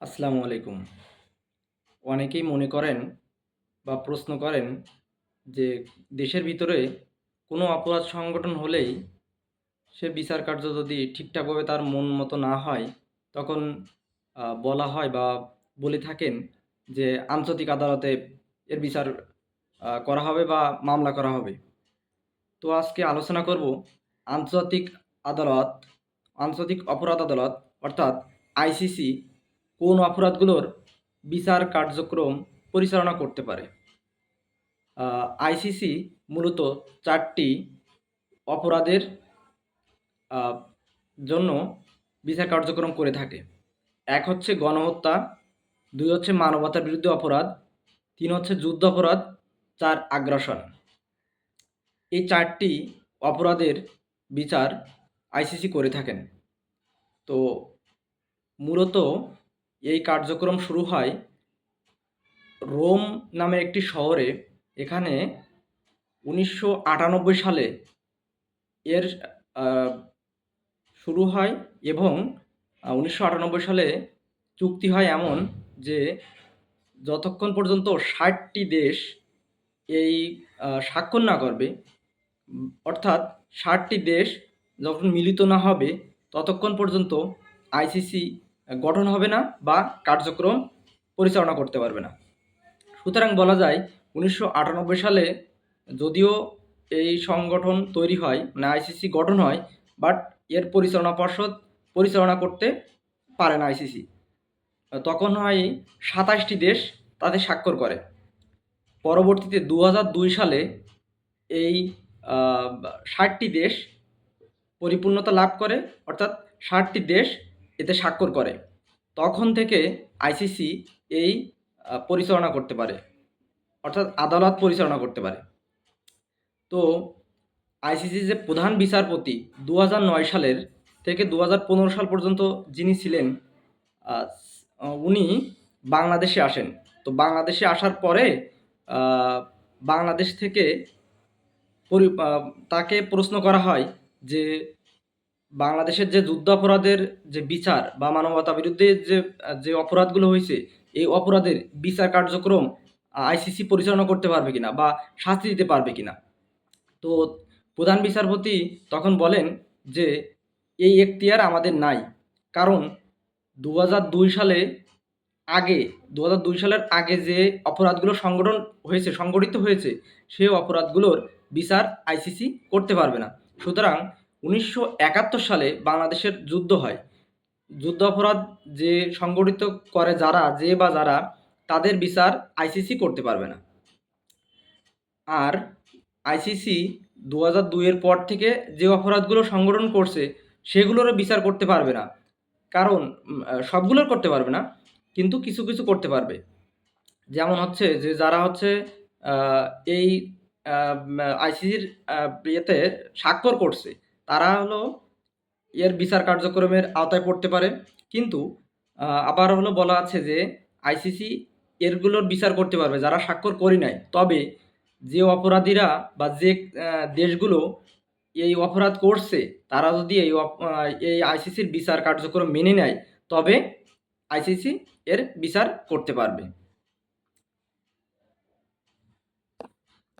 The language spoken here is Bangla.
আসসালামু আলাইকুম। অনেকেই মনে করেন বা প্রশ্ন করেন যে দেশের ভিতরে কোনো অপরাধ সংগঠন হলেই সে বিচার কার্য যদি ঠিকঠাকভাবে তার মন মতো না হয়, তখন বলা হয় বা বলে থাকেন যে আন্তর্জাতিক আদালতে এর বিচার করা হবে বা মামলা করা হবে। তো আজকে আলোচনা করব আন্তর্জাতিক আদালত, আন্তর্জাতিক অপরাধ আদালত অর্থাৎ আইসিসি কোন অপরাধগুলোর বিচার কার্যক্রম পরিচালনা করতে পারে? আইসিসি মূলত চারটি অপরাধের জন্য বিচার কার্যক্রম করে থাকে। এক হচ্ছে গণহত্যা, দুই হচ্ছে মানবতার বিরুদ্ধে অপরাধ, তিন হচ্ছে যুদ্ধ অপরাধ, চার আগ্রাসন। এই চারটি অপরাধের বিচার আইসিসি করে থাকেন। তো মূলত এই কার্যক্রম শুরু হয় রোম নামে একটি শহরে। এখানে উনিশশো আটানব্বই সালে এর শুরু হয় এবং উনিশশো আটানব্বই সালে চুক্তি হয় এমন যে যতক্ষণ পর্যন্ত ষাটটি দেশ এই স্বাক্ষর না করবে, অর্থাৎ ষাটটি দেশ যখন মিলিত না হবে, ততক্ষণ পর্যন্ত আইসিসি গঠন হবে না বা কার্যক্রম পরিচালনা করতে পারবে না। সুতরাং বলা যায়, উনিশশো আটানব্বই সালে যদিও এই সংগঠন তৈরি হয় মানে আইসিসি গঠন হয়, বাট এর পরিচালনা পর্ষদ পরিচালনা করতে পারে না আইসিসি। তখন হয় সাতাশটি দেশ তাতে স্বাক্ষর করে। পরবর্তীতে দু সালে এই ষাটটি দেশ পরিপূর্ণতা লাভ করে, অর্থাৎ ষাটটি দেশ এতে স্বাক্ষর করে। তখন থেকে আইসিসি এই পরিচালনা করতে পারে। অর্থাৎ আদালত পরিচালনা করতে পারে। তো আইসিসি যে প্রধান বিচারপতি দু সালের থেকে দু হাজার পনেরো সাল পর্যন্ত যিনি ছিলেন উনি বাংলাদেশে আসেন। তো বাংলাদেশে আসার পরে বাংলাদেশ থেকে তাকে প্রশ্ন করা হয় যে বাংলাদেশের যে যুদ্ধ অপরাধের যে বিচার বা মানবতা বিরুদ্ধে যে যে অপরাধগুলো হয়েছে, এই অপরাধের বিচার কার্যক্রম আইসিসি পরিচালনা করতে পারবে কিনা বা শাস্তি দিতে পারবে কিনা? তো প্রধান বিচারপতি তখন বলেন যে, এই এখতিয়ার আমাদের নাই। কারণ দু দুই সালে আগে, দু দুই সালের আগে যে অপরাধগুলো সংগঠন হয়েছে, সংগঠিত হয়েছে, সেই অপরাধগুলোর বিচার আইসিসি করতে পারবে না। সুতরাং উনিশশো একাত্তর সালে বাংলাদেশের যুদ্ধ হয়। যুদ্ধ অপরাধ যে সংগঠিত করে যারা, যে বা যারা, তাদের বিচার আইসিসি করতে পারবে না। আর আইসিসি দু হাজার দুইয়ের পর থেকে যে অপরাধগুলো সংগঠন করছে, সেগুলোরও বিচার করতে পারবে না। কারণ সবগুলোর করতে পারবে না, কিন্তু কিছু কিছু করতে পারবে। যেমন হচ্ছে যে যারা হচ্ছে এই আইসিসির ইয়েতে স্বাক্ষর করছে তারা হলো এর বিচার কার্যক্রমের আওতায় পড়তে পারে। কিন্তু আবার হলো বলা আছে যে আইসিসি এরগুলোর বিচার করতে পারবে, যারা স্বাক্ষর করি নাই। তবে যে অপরাধীরা বা যে দেশগুলো এই অপরাধ করছে, তারা যদি এই এই আইসিসির বিচার কার্যক্রম মেনে নেয়, তবে আইসিসি এর বিচার করতে পারবে।